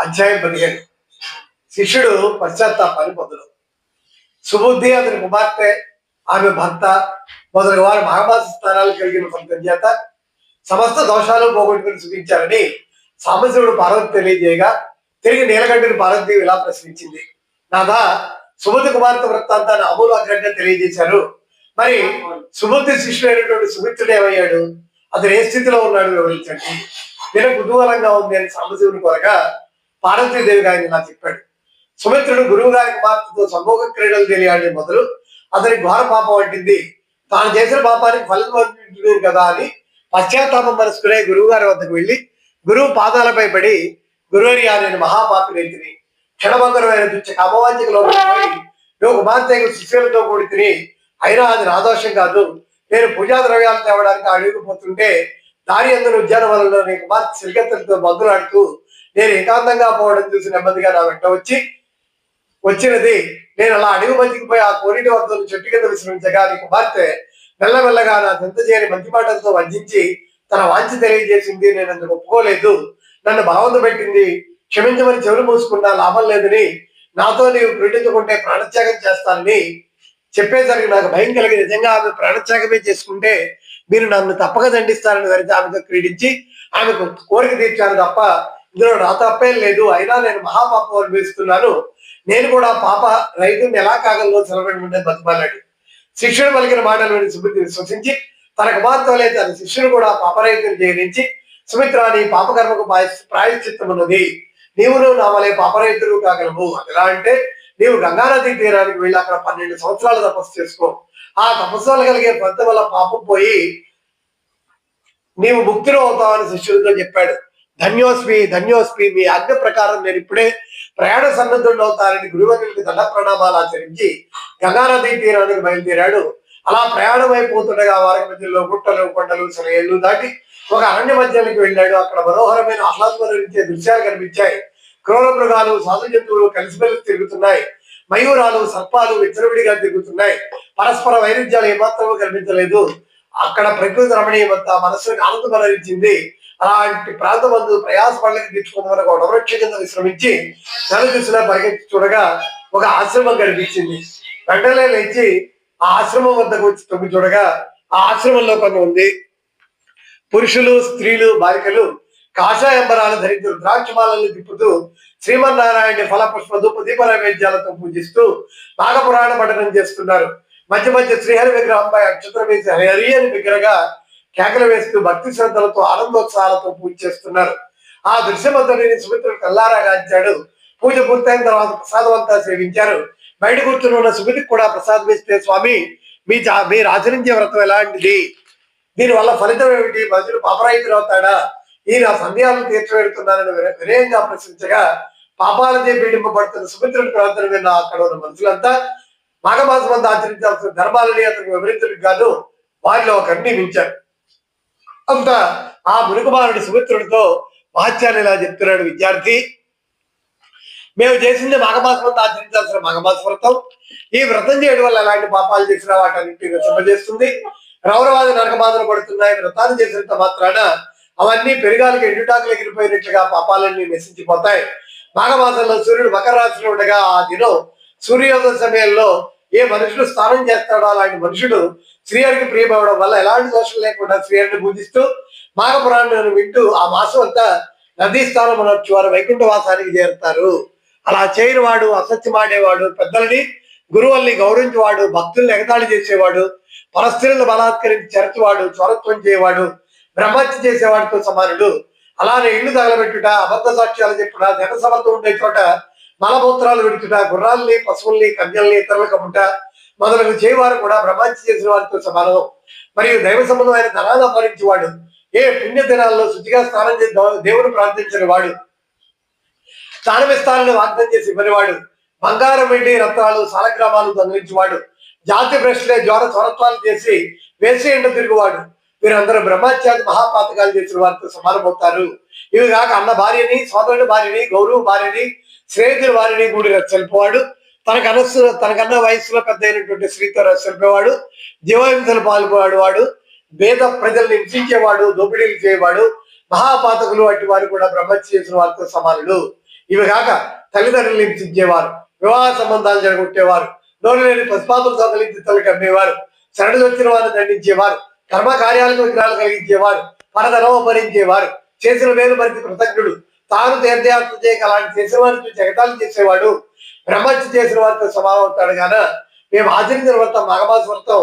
అధ్యాయం పదిహేను. శిష్యుడు పశ్చాత్తాపాన్ని పొందడు సుబుద్ధి అతని కుమార్తె ఆమె భర్త మొదటి వారు మహామాస స్థానాలు కలిగిన ఫలితం చేత సమస్త దోషాలు పోగొట్టుకుని చూపించారని సాంబశివుడు పార్వతి తెలియజేయగా తిరిగి నీలకంఠుని పార్వతీదేవి ఇలా ప్రశ్నించింది. నాదా సుబుద్ధి కుమార్తె వృత్తాంతాన్ని అమూలాగ్రంగా తెలియజేశారు. మరి సుబుద్ధి శిష్యుడైనటువంటి సుమిత్రుడు ఏమయ్యాడు? అతను ఏ స్థితిలో ఉన్నాడు వివరించండి. నేను కుతూహలంగా ఉంది అని సాంబశివుని కొరగా పార్వతీదేవి గారిని ఇలా చెప్పాడు. సుమిత్రుడు గురువు గారి కుమార్తెతో సంభోగ క్రీడలు తెలియాలి మొదలు అతని ఘోర పాపం వంటింది తాను చేసిన పాపానికి ఫలితం అందించుడు కదా అని పశ్చాత్తాపం మనసుకునే గురువు గారి వద్దకు వెళ్ళి గురువు పాదాలపై పడి గురువర్యా నేను మహాపాపి రైతుని క్షణభంగరమైన దుచ్చ కామవాంచికలో నువ్వు కుమార్తెకు శిష్యులతో కూడి తిని అయినా అది ఆదోషం కాదు. నేను పూజా ద్రవ్యాలు తేవడానికి అడుగుపోతుంటే దారి అందరు ఉద్యానవనంలో నీ కుమార్తె సిరిగత్తలతో మందులాడుతూ నేను ఏకాంతంగా పోవడం చూసి నెమ్మదిగా నా వెంట వచ్చి వచ్చినది నేను అలా అడుగు మధ్యకిపోయి ఆ కోరిటి వద్ద చెట్టు కింద విశ్రమించగా నీ కుమార్తె మెల్లమెల్లగా నా చెంత చేయని మంచి మాటలతో వంచించి తన వాంచి తెలియజేసింది. నేను అందుకు ఒప్పుకోలేదు. నన్ను భావంత పెట్టింది. క్షమించమని చెవులు మూసుకున్నా లాభం లేదని నాతో నీవు క్రీడించుకుంటే ప్రాణత్యాగం చేస్తానని చెప్పేసరికి నాకు భయం కలిగి నిజంగా ఆమె ప్రాణత్యాగమే చేసుకుంటే మీరు నన్ను తప్పక దండిస్తారని వరిచి ఆమెతో క్రీడించి ఆమెకు కోరిక తీర్చాను తప్ప ఇందులో నా తప్పేం లేదు. అయినా నేను మహాపాపం అనిపిస్తున్నాను నేను కూడా పాప రైతుని ఎలా కాగలలో సెలబడి బతిమాలాడు శిక్షణ పలికిన మాటలు విని సుమిత్ర విశ్వసించి తన కుమార్తె లేదు తన శిష్యుడు కూడా పాపరైతుని జయించి సుమిత్ర నీ పాపకర్మకు ప్రాయశ్- ప్రాయశ్చిత్తమున్నది. నీవు నా వలె పాపరైతులు కాగలవు. ఎలా అంటే నీవు గంగానది తీరానికి వెళ్ళి అక్కడ పన్నెండు సంవత్సరాలు తపస్సు చేసుకో. ఆ తపస్సు వల్ల కలిగే ఫలితం వల్ల పాపం పోయి నీవు ముక్తిలో అవుతావని శిష్యులతో చెప్పాడు. ధన్యోస్మి ధన్యోస్మి మీ ఆజ్ఞ ప్రకారం నేను ఇప్పుడే ప్రయాణ సన్నద్ధుడు అవుతానని గురువనులకి దండ ప్రణామాలు ఆచరించి గంగానదీ తీరానికి బయలుదేరాడు. అలా ప్రయాణం అయిపోతుండగా వారి మధ్యలో గుట్టలు కొండలు సెలయేళ్ళు దాటి ఒక అరణ్య మధ్యానికి వెళ్ళాడు. అక్కడ మనోహరమైన ఆహ్లాదపరించే దృశ్యాలు కనిపించాయి. క్రూర మృగాలు సాధు జంతువులు కలిసిమెలిసి తిరుగుతున్నాయి. మయూరాలు సర్పాలు విచ్చలవిడిగా తిరుగుతున్నాయి. పరస్పర వైరుధ్యాలు ఏమాత్రమూ కనిపించలేదు. అక్కడ ప్రకృతి రమణీయమంతా మనసుకు ఆనందమరించింది అలాంటి ప్రాంతమందు ప్రయాస పళ్ళకి తెచ్చుకున్న ఒక వృక్ష కింద విశ్రమించి నెల చూసినా పరిగెత్తి చూడగా ఒక ఆశ్రమం కనిపించింది. వెంటనే లేచి ఆ ఆశ్రమం వద్దకు వచ్చి తొమ్మి చూడగా ఆ ఆశ్రమంలో కొంతమంది పురుషులు స్త్రీలు బాలికలు కాషాయంబరాలు ధరించి ద్రాక్షమాలను తిప్పుతూ శ్రీమన్నారాయణ ఫల పుష్ప ధూప దీప నైవేద్యాలతో పూజిస్తూ నాగపురాణ పఠనం చేస్తున్నారు. మధ్య మధ్య శ్రీహరి విగ్రహంపై అక్షత్రం వేసి హరి అని బిగ్గరగా కేకలు వేస్తూ భక్తి శ్రద్ధలతో ఆనందోత్సాహాలతో పూజ చేస్తున్నారు. ఆ దృశ్యమంతటిని సుమిత్రుడు కల్లారా గాంచాడు. పూజ పూర్తయిన తర్వాత ప్రసాదం అంతా సేవించారు. బయట కూర్చుని ఉన్న సుమితికి కూడా ప్రసాదం ఇస్తే స్వామి మీ జా- మీరు ఆచరించే వ్రతం ఎలాంటిది? దీని వల్ల ఫలితం ఏమిటి? మనుషులు పాపరాయితులు అవుతాడా? ఈయన సందేహాలను తీర్చిపెడుతున్నానని వినయంగా ప్రశ్నించగా పాపాలచే పీడింపబడుతున్న సుమిత్రుడి ప్రవర్తన విన్న అక్కడ ఉన్న మనుషులంతా మాఘమాసం అంతా ఆచరించాల్సిన ధర్మాలని అతనికి వివరించడం కాదు వారిలో ఒకరిని మించారు. అంత ఆ మునుకుమారుడి సుమిత్రుడితో మహత్యాన్ని ఇలా చెప్తున్నాడు విద్యార్థి. మేము చేసింది మాఘమాస వ్రతం ఆచరించాల్సిన మాఘమాస వ్రతం ఈ వ్రతం చేయడం వల్ల ఎలాంటి పాపాలు చేసినా వాటన్నింటినీ నశింపజేస్తుంది రౌరవాది నరకబాధలు పడుతున్నాయి. వ్రతాన్ని చేసినంత మాత్రాన అవన్నీ పెరుగాలికి ఎండుటాకులు ఎగిరిపోయినట్లుగా పాపాలన్నీ నశించిపోతాయి. మాఘమాసంలో సూర్యుడు మకర రాశిలో ఉండగా ఆ దినం సూర్యోదయ సమయంలో ఏ మనుషుడు స్నానం చేస్తాడో అలాంటి మనుషుడు శ్రీహరికి ప్రియమవడం వల్ల ఎలాంటి దోషం లేకుండా శ్రీహరిని పూజిస్తూ మాఘపురాణాన్ని వింటూ ఆ మాసం అంతా నదీ స్థానం అనొచ్చు వారు వైకుంఠ వాసానికి చేరుతారు. అలా చేయనివాడు అసత్యమాడేవాడు పెద్దలని గురువుల్ని గౌరవించేవాడు భక్తుల్ని ఎగతాళి చేసేవాడు పరస్త్రీలను బలాత్కరించి చెరచువాడు చొరత్వం చేయవాడు బ్రహ్మత్య చేసేవాడితో సమానుడు. అలానే ఇల్లు తగలబెట్టుట అబద్ధ సాక్ష్యాలు చెప్పుట జనసభతో ఉండే చోట మలమూత్రాలు విడుచుట గుర్రాల్ని పశువుల్ని కన్యల్ని ఇతరులకు అమ్ముట మొదలగు చేయవారు కూడా బ్రహ్మత్య చేసిన వారితో సమానం మరియు దైవ సంబంధమైన ధనాన్ని అపహరించేవాడు ఏ పుణ్య దినాల్లో శుచిగా స్నానం చేసి దేవుని ప్రార్థించిన వాడు. స్థానమిస్తానని వాగ్దానం చేసి ఇవ్వనివాడు. బంగారం వెండి రత్నాలు సాలగ్రామాలు దొంగలించేవాడు జాతి భ్రష్టులే జ్వర స్వరత్వాలు చేసి వేసి ఎండ తిరుగువాడు. వీరందరూ బ్రహ్మత్యాది మహాపాతకాలు చేసిన వారితో సమానమవుతారు. ఇవి కాక అన్న భార్యని సోదరుడి భార్యని గౌరవ భార్యని స్నేహితుల వారిని కూడా రచ్చలిపేవాడు తనకు అనస్సు తనకన్నా వయసులో పెద్ద అయినటువంటి స్త్రీతో రచ్చలిపేవాడు జీవహింసలు పాల్గొవాడు వాడు. భేద ప్రజల్ని హింసించేవాడు దోపిడీలు చేయవాడు. మహాపాతకులు వంటి వారు కూడా బ్రహ్మత్య చేసిన వారితో సమానుడు ఇవి కాక తల్లిదండ్రులు హింసించేవారు వివాహ సంబంధాలు జరగొట్టేవారు నోరు లేని పశుపాతులు దొంగలించి తల్లికి అమ్మేవారు శరణు వచ్చిన వారిని దండించేవారు కర్మ కార్యాలకు విగ్రహాలు కలిగించేవారు పరధనం భరించేవారు చేసిన మేలు మరిచి కృతజ్ఞుడు తాను తీర్థయాత్ర చేయక అలాంటి చేసిన జగతాలు చేసేవాడు బ్రహ్మత్య చేసిన వారితో సమానం అవుతాడు గాన మేము ఆచరించిన వ్రతం మాఘమాస వ్రతం